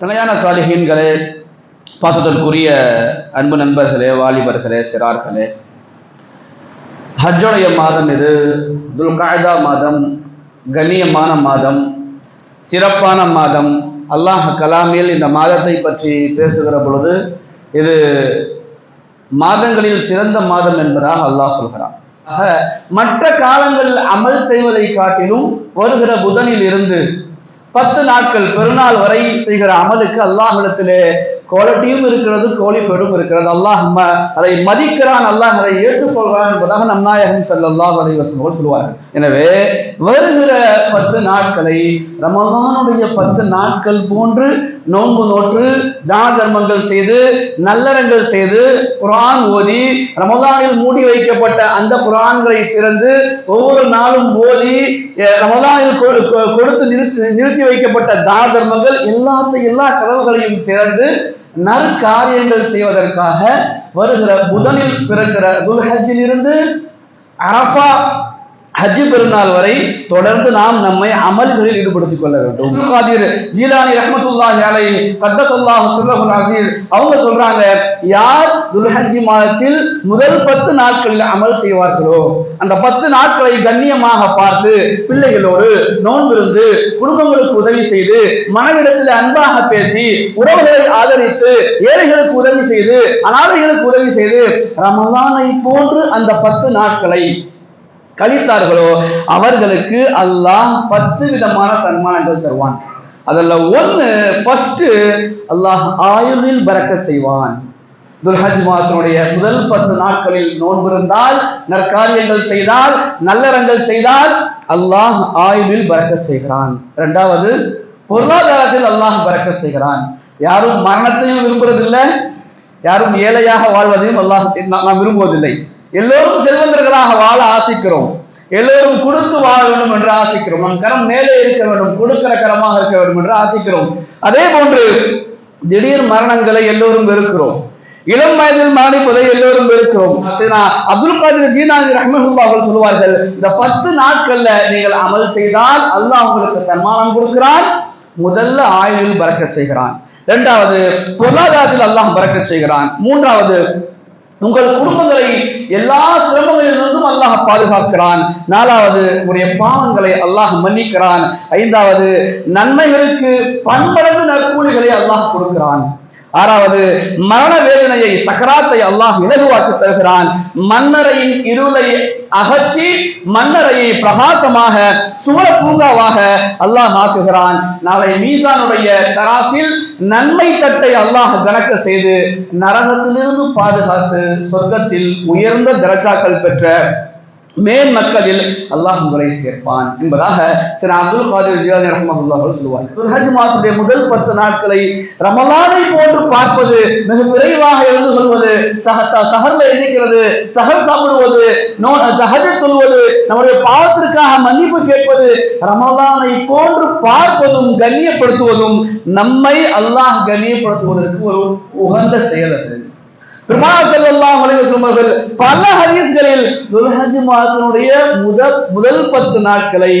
சமையான சாலிஹீன்களே பாசத்திற்குரிய அன்பு நண்பர்களே வாலிபர்களே சிறார்களே. ஹஜ்ஜோடைய மாதம் இது துல்காய்தா மாதம் கண்ணியமான மாதம் சிறப்பான மாதம். அல்லாஹ் கலாமில் இந்த மாதத்தை பற்றி பேசுகிற பொழுது இது மாதங்களில் சிறந்த மாதம் என்பதாக அல்லாஹ் சொல்கிறான். ஆக மற்ற காலங்களில் அமல் செய்வதை காட்டிலும் வருகிற புதனில் இருந்து பத்து நாட்கள் பெருநாள் வரை செய்கிற அமலுக்கு அல்லாஹிடத்திலே குவாலிட்டியும் இருக்கிறது கோழிப்பேடும் இருக்கிறது. அல்லாஹ் ம- அதை மதிக்கிறான் அல்லாஹ் அதை ஏற்றுக்கொள்கிறான் என்பதாக நம் நாயகம் செல்லல்லா அலைஹி சொல்லுவார்கள். எனவே வருகிற பத்து நாட்களை. ரமதானுடைய பத்து நாட்கள் போன்று நோன்பு நோற்று தான தர்மங்கள் செய்து நல்லறங்கள் செய்து குரான் ஓதி ரமதானில் மூடி வைக்கப்பட்ட அந்த குரான்களை திறந்து ஒவ்வொரு நாளும் ஓதி ரமதானில் கொடுத்து நிறுத்தி நிறுத்தி வைக்கப்பட்ட தான தர்மங்கள் எல்லாத்தையும் எல்லா கதவுகளையும் திறந்து நற்காரியங்கள் செய்வதற்காக வருகிற புதனில் பிறக்கிற துல்ஹஜ்ஜில் இருந்து அரபா ஹஜ்ஜி பெருநாள் வரை தொடர்ந்து நாம் நம்மை அமல்களில் ஈடுபடுத்திக் கொள்ள வேண்டும். அப்துல் காதிர் ஜீலானி ரஹமத்துல்லா அலைஹி கத்தத்துல்லாஹ் சுல்லகுல் அசீஸ் அவங்க சொல்றாங்க யார் துல்ஹஜ்ஜி மாதத்தில் முதல் பத்து நாட்களில் அமல் செய்வார்களோ அந்த பத்து நாட்களை கண்ணியமாக பார்த்து பிள்ளைகளோடு நோன்பிருந்து குடும்பங்களுக்கு உதவி செய்து மனவிடத்தில் அன்பாக பேசி உறவுகளை ஆதரித்து ஏழைகளுக்கு உதவி செய்து அனாதைகளுக்கு உதவி செய்து ரமலானை போன்று அந்த பத்து நாட்களை கழித்தார்களோ அவர்களுக்கு அல்லாஹ் பத்து விதமான சன்மானங்கள் தருவான். அதில் ஒன்று ஃபஸ்ட்டு அல்லாஹ் ஆயுளில் பறக்க செய்வான். துல்ஹஜ் மாதனுடைய முதல் பத்து நாட்களில் நோன்பிருந்தால் நற்காரியங்கள் செய்தால் நல்லறங்கள் செய்தால் அல்லாஹ் ஆயுளில் பறக்க செய்கிறான். இரண்டாவது பொருளாதாரத்தில் அல்லாஹ் பறக்க செய்கிறான். யாரும் மரணத்தையும் விரும்புறதில்லை யாரும் ஏழையாக வாழ்வதையும் அல்லாஹ் நாம் விரும்புவதில்லை. எல்லோரும் செல்வந்தர்களாக வாழ ஆசைக்கிறோம். எல்லோரும் கொடுத்து வாழ வேண்டும் என்று ஆசைக்கிறோம். நம் கரம் மேலே இருக்க வேண்டும் கொடுக்கிற கரமாக இருக்க வேண்டும் என்று ஆசைக்கிறோம். அதே போன்று திடீர் மரணங்களை எல்லோரும் வெறுக்கிறோம். இளம் வயதில் மரணிப்பதை எல்லோரும் வெறுக்கிறோம். அப்துல் காதிர் ஜீனாதி ரஹ்மஹுல்லா அவர்கள் சொல்லுவார்கள் இந்த பத்து நாட்கள்ல நீங்கள் அமல் செய்தால் அல்லாஹ் உங்களுக்கு சன்மானம் கொடுக்கிறான் முதல்ல ஆயுளில் பறக்க செய்கிறான். இரண்டாவது பொருளாதாரத்தில் அல்லாஹ் பறக்க செய்கிறான். மூன்றாவது உங்கள் குடும்பங்களை எல்லா சிரமங்களிலிருந்தும் அல்லாஹ் பாதுகாக்கிறான். நாலாவது உடைய பாவங்களை அல்லாஹ் மன்னிக்கிறான். ஐந்தாவது நன்மைகளுக்கு பண்பளவு நற்கூலிகளை அல்லாஹ் கொடுக்கிறான். ஆறாவது மரண வேதனையை சக்கராத்தை அல்லாஹ் இலகுவாக்கி தருகிறான். மன்னரையின் இருளை அகற்றி மன்னரையை பிரகாசமாக சுவர பூங்காவாக அல்லாஹ் ஆக்குகிறான் நாளை மீசானுடைய தராசில் நன்மை தட்டை அல்லாஹ் கணக்க செய்து நரகத்திலிருந்து பாதுகாத்து சொர்க்கத்தில் உயர்ந்த தரச்சாக்கள் பெற்ற மேல் மக்களில் அல்லாஹ் உங்களை சேர்ப்பான் என்பதாக சில அப்துல் காதிர் ஜியாதி ரஹ்மத்துல்லாஹ் அவர்கள் சொல்லுவார் துல்ஹஜ் மாதத்துடைய முதல் பத்து நாட்களை ரமலானை போன்று பார்ப்பது மிக விரைவாக எழுந்து சொல்வது சகத்தா சஹர்ல இருக்கிறது சஹர் சாப்பிடுவது நோ சகஜ சொல்வது நம்முடைய பாவத்திற்காக மன்னிப்பு கேட்பது ரமலானை போன்று பார்ப்பதும் கண்ணியப்படுத்துவதும் நம்மை அல்லாஹ் கண்ணியப்படுத்துவதற்கு ஒரு உகந்த செயல் அது. பெருமாள் அவர்கள் பல ஹதீஸ்களில் துல்ஹஜ் மாதத்தினுடைய முதல் முதல் பத்து நாட்களை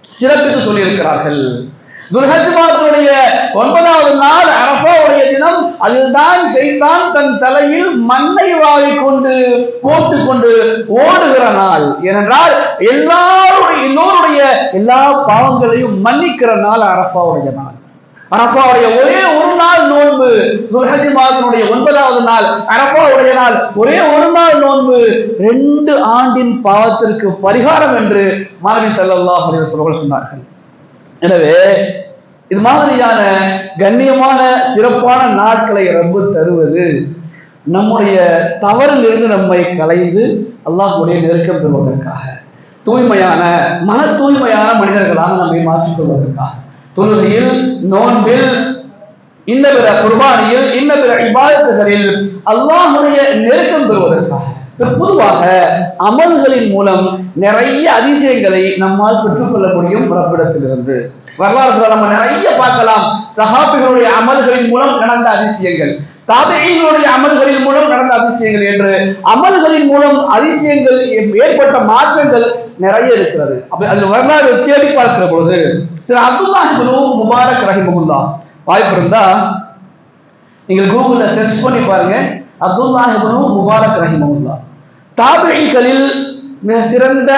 சிறப்பித்து சொல்லியிருக்கிறார்கள். துல்ஹஜ் மாதத்தினுடைய ஒன்பதாவது நாள் அரபாவுடைய தினம் அதில்தான் செய்தான் தன் தலையில் மண்ணை வாரி கொண்டு போட்டுக் கொண்டு ஓடுகிற நாள். ஏனென்றால் எல்லாருடைய எல்லோருடைய எல்லா பாவங்களையும் மன்னிக்கிற நாள் அரபாவுடைய நாள். அரப்பாவுடைய ஒரே ஒரு நாள் நோன்பு. துல்ஹஜ் மாதத்தினுடைய ஒன்பதாவது நாள். அரப்பாவுடைய நாள். ஒரே ஒரு நாள் நோன்பு. ரெண்டு ஆண்டின் பாவத்திற்கு பரிகாரம் என்று மாணவி ஸல்லல்லாஹு அலைஹி அவர்கள் சொன்னார்கள். எனவே இது மாதிரியான கண்ணியமான சிறப்பான நாட்களை ரொம்ப தருவது நம்முடைய தவறிலிருந்து நம்மை கலைந்து அல்லாஹுடைய நெருக்கம் பெறுவதற்காக தூய்மையான மன தூய்மையான மனிதர்களாக நம்மை மாற்றிக் கொள்வதற்காக. தொழுகையில் நோன்பில் இன்ன பிற குர்பானியில் இன்ன பிற இபாதத்துகளில் அல்லாஹுடைய நெருக்கம் பெறுவதற்காக பொதுவாக அமல்களின் மூலம் நிறைய அதிசயங்களை நம்மால் பெற்றுக்கொள்ள முடியும் ரப்பிடத்திலிருந்து வரலாறுகளை நம்ம நிறைய பார்க்கலாம். சஹாபிகளுடைய அமல்களின் மூலம் நடந்த அதிசயங்கள். தாபையினுடைய அமல்களின் மூலம் நடந்த அதிசயங்கள் என்று அமல்களின் மூலம் அதிசயங்கள் ஏற்பட்ட மாற்றங்கள் நிறைய இருக்கிறது. அப்ப அதில் வரலாறு தேடி பார்க்கிற பொழுது சில அப்துல்லாஹ் இப்னு முபாரக் ரஹிமகுல்லா வாய்ப்பு இருந்தா நீங்கள் கூகுள்ல சர்ச் பண்ணி பாருங்க. அப்துல்லா இப்னு முபாரக் ரஹிமகுல்லா தாபிகளில் மிக சிறந்த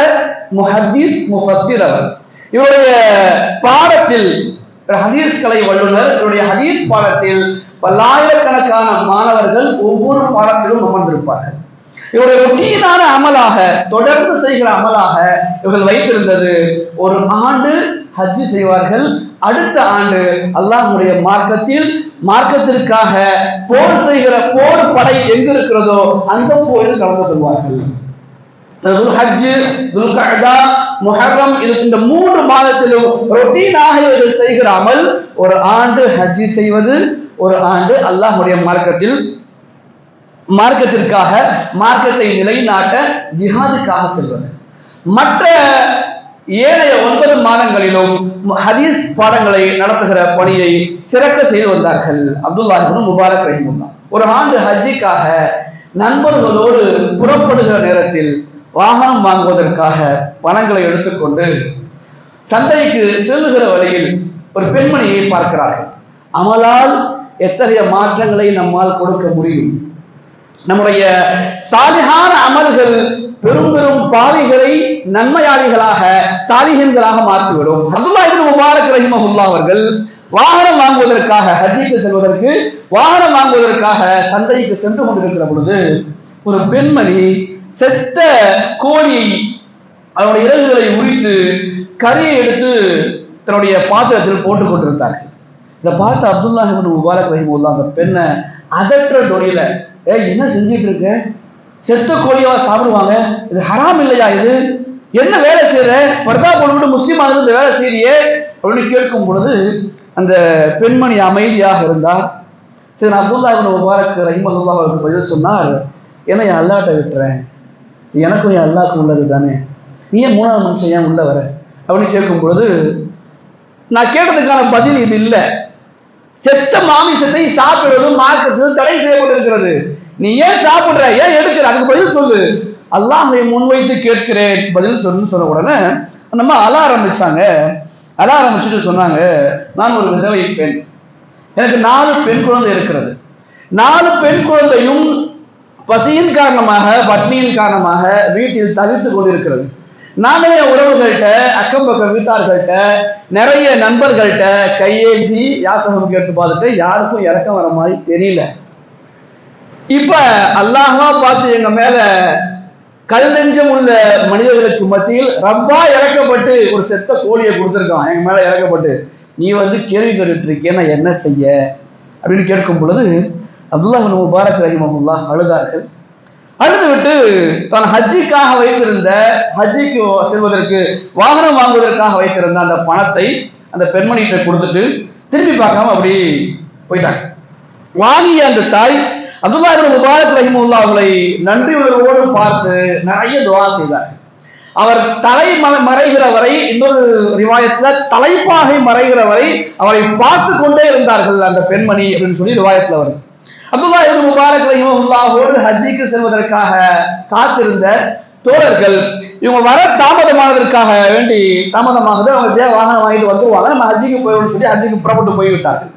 முஹத்தீஸ் முஃபஸ்ஸிர் அவர். இவருடைய பாடத்தில் ஹதீஸ்களை வல்லுநர் இவருடைய ஹதீஸ் பாடத்தில் பல்லாயிரக்கணக்கான மாணவர்கள் ஒவ்வொரு பாடத்திலும் அமர்ந்திருப்பார்கள். இவருடைய ரொட்டீனான அமலாக தொடர்ந்து செய்கிற அமலாக இவர்கள் வைத்திருந்தது. ஒரு ஆண்டு ஹஜ்ஜு செய்வார்கள். அடுத்த ஆண்டு அல்லாஹுடைய மார்க்கத்தில் மார்க்கத்திற்காக போர் செய்கிற போர் படை எங்க இருக்கிறதோ அந்த போரில் கலந்து கொள்வார்கள். ஹஜ்ஜு துல்கஅதா முஹர்ரம் இது இந்த மூன்று மாதத்திலும் ரொட்டீனாக இவர்கள் செய்கிற அமல் ஒரு ஆண்டு ஹஜ்ஜி செய்வது ஒரு ஆண்டு அல்லாஹுடைய மார்க்கத்தில் மார்க்கத்திற்காக மார்க்கத்தை நிலைநாட்ட ஜிஹாதுக்காக செல்வது. மற்ற ஏனைய ஒன்பது மாதங்களிலும் ஹதீஸ் பாடங்களை நடத்துகிற பணியை சிறக்க செய்து வந்தார்கள். அப்துல்லாஹிபின் முபாரக் ரஹிமுல்லா ஒரு ஆண்டு ஹஜ்ஜிக்காக நண்பர்களோடு புறப்படுகிற நேரத்தில் வாகனம் வாங்குவதற்காக பணங்களை எடுத்துக்கொண்டு சந்தைக்கு செல்லுகிற வழியில் ஒரு பெண்மணியை பார்க்கிறார்கள். அமலால் எத்தகைய மாற்றங்களை நம்மால் கொடுக்க முடியும்? நம்முடைய சாலிகான அமல்கள் பெரும் பெரும் பாவிகளை நன்மையாளிகளாக சாலிகன்களாக மாற்றிவிடும். அப்துல்லா இப்னு முபாரக் ரஹிமஹுல்லா அவர்கள் வாகனம் வாங்குவதற்காக ஹஜ்ஜிக்கு செல்வதற்கு வாகனம் வாங்குவதற்காக சந்தைக்கு சென்று கொண்டிருக்கிற பொழுது ஒரு பெண்மணி செத்த கோழி அவருடைய இறகுகளை உரித்து கறியை எடுத்து தன்னுடைய பாத்திரத்தில் போட்டுக் கொண்டிருந்தார்கள். இதை பார்த்து அப்துல்லா இப்னு முபாரக் ரஹிமுல்லா அந்த பெண்ணை அதற்ற தொழில. ஏ என்ன செஞ்சிட்டு இருக்க? செத்த கோழியாவா சாப்பிடுவாங்க? இது ஹராம் இல்லையா இது? என்ன வேலை செய்யற பர்தா போட்டு முஸ்லீம் ஆனது இந்த வேலை செய்யறியே அப்படின்னு கேட்கும் பொழுது அந்த பெண்மணி அமைதியாக இருந்தார் சரி அப்துல்லா இப்னு முபாரக் ரஹிமல்லா அவருக்கு பதில் சொன்னார். ஏன்னா என் அல்லாட்ட விட்டுறேன். எனக்கும் என் அல்லாக்கும் உள்ளது தானே. நீ ஏன் மூணாவது மனுஷன் ஏன் உள்ள வர? அப்படின்னு கேட்கும் பொழுது நான் கேட்டதுக்கான பதில் இது இல்லை. செத்த மாமிசத்தை சாப்பிடுவதும் மார்க்கத்தில் தடை செய்யப்பட்டிருக்கிறது நீ ஏன் சாப்பிடுற? ஏன் எடுக்கிற? அதுக்கு பதில் சொல்லு. அல்லாஹை முன்வைத்து கேட்கிறேன். பதில் சொல்லுன்னு சொன்ன உடனே நம்ம அழ ஆரம்பிச்சாங்க அழ ஆரம்பிச்சுட்டு சொன்னாங்க நான் ஒரு விதவை பெண். எனக்கு நாலு பெண் குழந்தை இருக்கிறது. நாலு பெண் குழந்தையும் பசியின் காரணமாக பட்னியின் காரணமாக வீட்டில் தவித்து கொண்டிருக்கிறது. நானே உறவுகள்கிட்ட அக்கம் பக்கம் வீட்டார்கள்ட்ட நிறைய நண்பர்கள்ட்ட கையேந்தி யாசகம் கேட்டு பார்த்துட்டு யாருக்கும் இறக்கம் வர மாதிரி தெரியல. இப்ப அல்லாஹா பார்த்து எங்க மேல கல் நெஞ்சம் உள்ள மனிதர்களுக்கு மத்தியில் ரப்பா இறக்கப்பட்டு ஒரு செத்த கோழியை கொடுத்துருக்கான். எங்க மேல இறக்கப்பட்டு. நீ வந்து கேள்வி கேட்டுட்டு இருக்கிய நான் என்ன செய்ய? அப்படின்னு கேட்கும் பொழுது அப்துல்லாஹ் முபாரக் ரஹிமஹுல்லா அழுதார்கள். அடுத்து விட்டு தான் ஹஜ்ஜிக்காக வைத்திருந்த ஹஜ்ஜிக்கு செல்வதற்கு வாகனம் வாங்குவதற்காக வைத்திருந்த அந்த பணத்தை அந்த பெண்மணிகிட்ட கொடுத்துட்டு திரும்பி பார்க்காம அப்படி போயிட்டாங்க. வாங்கிய அந்த தாய் அப்துல்லா இப்னு முபாரக் ரஹிமுல்லா அவர்களை நன்றி உணர்வோடு பார்த்து நிறைய துவா செய்தார். அவர் தலை ம- மறைகிற வரை இன்னொரு ரிவாயத்துல தலைப்பாகை மறைகிற வரை அவரை பார்த்து கொண்டே இருந்தார்கள் அந்த பெண்மணி அப்படின்னு சொல்லி ரிவாயத்துல வரும் அப்துல்லா இப்னு முபாரக் ரஹிமஹுல்லாஹோடு ஹஜ்ஜிக்கு செல்வதற்காக காத்திருந்த தோழர்கள் இவங்க வர தாமதமானதற்காக வேண்டி தாமதமாகுது அவங்க எப்படியா வாகனம் வாங்கிட்டு வந்துருவாங்க நம்ம ஹஜ்ஜிக்கு போயிடும் சொல்லி ஹஜ்ஜிக்கு புறப்பட்டு போய்விட்டார்கள்.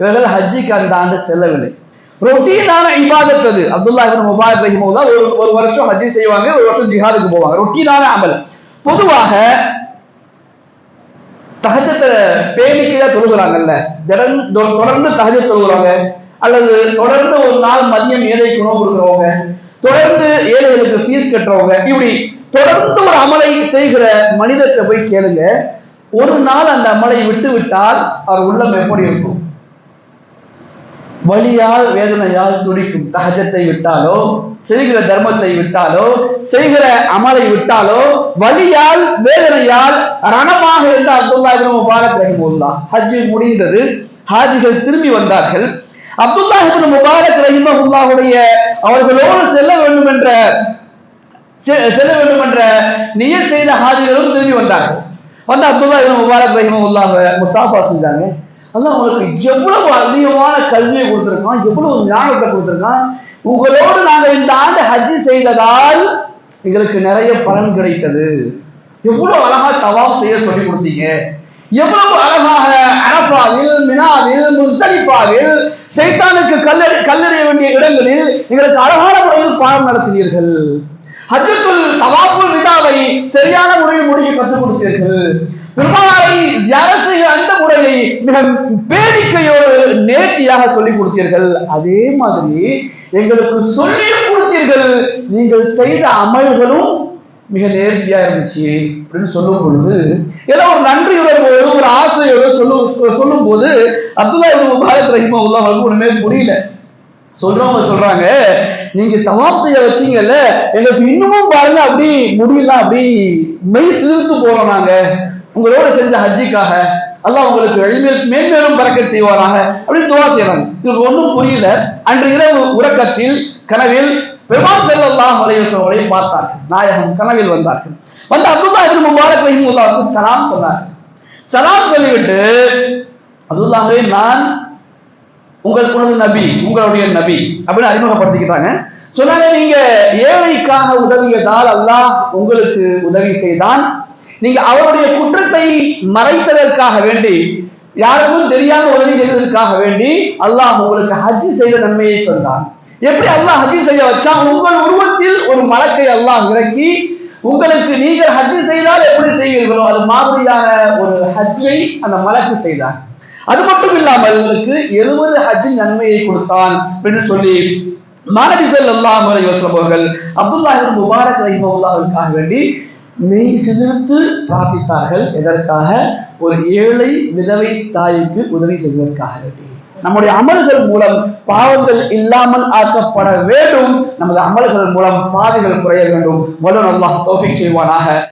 இவர்கள் ஹஜ்ஜிக்கு அந்த ஆண்டு செல்லவில்லை. ரொட்டீனான இபாதத் அது. அப்துல்லா இப்னு முபாரக் ரஹிமஹுல்லா ஒரு ஒரு வருஷம் ஹஜ்ஜி செய்வாங்க ஒரு வருஷம் ஜிஹாதுக்கு போவாங்க. ரொட்டீனான அமல். பொதுவாக தஹஜத்தை பேணிக்கையா தொழுகிறாங்கல்ல? தொடர்ந்து தகஜ தொழுகிறாங்க. அல்லது தொடர்ந்து ஒரு நாள் மதியம் ஏழைக்கு உணவு கொடுக்குறவங்க தொடர்ந்து ஏழைகளுக்கு ஃபீஸ் கட்டுறவங்க இப்படி தொடர்ந்து ஒரு அமலை செய்கிற மனிதர்கிட்ட போய் கேளுங்க. ஒரு நாள் அந்த அமலை விட்டு விட்டால் அவர் உள்ளம் எப்படி இருக்கும்? வலியால் வேதனையால் துடிக்கும். தகஜத்தை விட்டாலோ செய்கிற தர்மத்தை விட்டாலோ செய்கிற அமலை விட்டாலோ வலியால் வேதனையால் ரணமாக இருந்த அப்துல்லா இப்னு முபாரக் ரஹிமுல்லா ஹஜ் முடிந்தது. ஹாஜிகள் திரும்பி வந்தார்கள். அப்துல்லாஹிபின் முபாரக் ரஹிமஹுல்லாஹுடைய அவர்களோடு செல்ல வேண்டும் என்ற செ- செல்ல வேண்டும் என்ற நிய செய்த ஹாஜிகளும் திரும்பி வந்தாங்க வந்து அப்துல்லா இப்னு முபாரக் ரஹிமஹுல்லாஹ் முசாஃபா செஞ்சாங்க அதான் அவங்களுக்கு எவ்வளவு அதிகமான கல்வியை கொடுத்துருக்கான் எவ்வளவு ஞானத்தை கொடுத்துருக்கான். உங்களோடு நாங்கள் இந்த ஆண்டு ஹஜ்ஜி செய்ததால் எங்களுக்கு நிறைய பலன் கிடைத்தது. எவ்வளவு அழகா தவாப் செய்ய சொல்லி கொடுத்தீங்க. எவ்வளவு அழகாக அரபாவில் மினாவில் முஸ்தலிபாவில் சைத்தானுக்கு கல்லறி கல்லறிய வேண்டிய இடங்களில் எங்களுக்கு அழகான முறையில் பாடம் நடத்தினீர்கள் ஹஜ்ஜத்துல் தவாப்புல் விதாவை சரியான முறையில் முடிக்க கற்றுக் கொடுத்தீர்கள். பெருமாளை ஜியாரத் செய்ய அந்த முறையை மிக பேடிக்கையோடு நேர்த்தியாக சொல்லிக் கொடுத்தீர்கள். அதே மாதிரி எங்களுக்கு சொல்லியும் கொடுத்தீர்கள். நீங்கள் செய்த அமல்களும் மிக நேர்த்தியா இருந்துச்சு அப்படின்னு சொல்லும் பொழுது ஏதோ ஒரு நன்றி உணர்வோடு ஒரு ஆசையோடு சொல்லும் சொல்லும் போது அப்துல்லா இப்னு முபாரக் ரஹிமஹுல்லாஹ் அவருக்கு ஒண்ணுமே புரியல. சொல்றவங்க சொல்றாங்க நீங்க தவாப் செய்ய வச்சீங்கல்ல எங்களுக்கு இன்னமும் பாருங்க அப்படி முடியல அப்படி மெய் சிலிர்த்து போறோம் நாங்க. உங்களோட செஞ்ச ஹஜ்ஜிக்காக அல்லாஹ் உங்களுக்கு எளிமையில் மேன்மேலும் பறக்க செய்வாராக. அப்படின்னு துவா செய்யறாங்க இது ஒன்றும் புரியல. அன்று இரவு உறக்கத்தில் கனவில் பெருமாள் செல்லல்லாம் வலையவர்களை பார்த்தார். நாயகம் கனவில் வந்தார்கள். வந்து அப்துல்லா இப்னு முபாரக் ரஹிமுல்லாவுக்கு சலாம் சொன்னார். சலாம் சொல்லிவிட்டு அப்துல்லாவே நான் உங்கள் குழந்தை நபி உங்களுடைய நபி அப்படின்னு அறிமுகப்படுத்திக்கிட்டாங்க. சொன்னாங்க நீங்க ஏழைக்காக உதவியதால் அல்லாஹ் உங்களுக்கு உதவி செய்தான். நீங்க அவருடைய குற்றத்தை மறைத்ததற்காக வேண்டி யாருக்கும் தெரியாத உதவி செய்ததற்காக வேண்டி அல்லாஹ் உங்களுக்கு ஹஜ் செய்த நன்மையை தந்தான் எப்படி அல்லாஹ் ஹஜ் செய்ய வச்சா உங்கள் உருவத்தில் ஒரு மலக்கை அல்லாஹ் இறக்கி உங்களுக்கு நீங்கள் ஹஜ் செய்தால் எப்படி செய்வீர்களோ அது மாதிரியான ஒரு ஹஜ்ஜை அந்த மலக்கு செய்தார். அது மட்டும் இல்லாமல் உங்களுக்கு எழுபது ஹஜ்ஜின் நன்மையை கொடுத்தான் அப்படின்னு சொல்லி மாணவி செல்லாம் அவர்கள் அப்துல்லா முபாரக் ரஹிமவுல்லாவிற்காக வேண்டி மெய் சிலிர்த்து பிரார்த்தித்தார்கள். எதற்காக? ஒரு ஏழை விதவை தாய்க்கு உதவி செய்வதற்காக வேண்டி. நம்முடைய அமல்கள் மூலம் பாவங்கள் இல்லாமல் ஆக்கப்பட வேண்டும். நமது அமல்கள் மூலம் பாதைகள் குறைய வேண்டும். வல்லுநர் அல்லாஹ் செய்வானாக.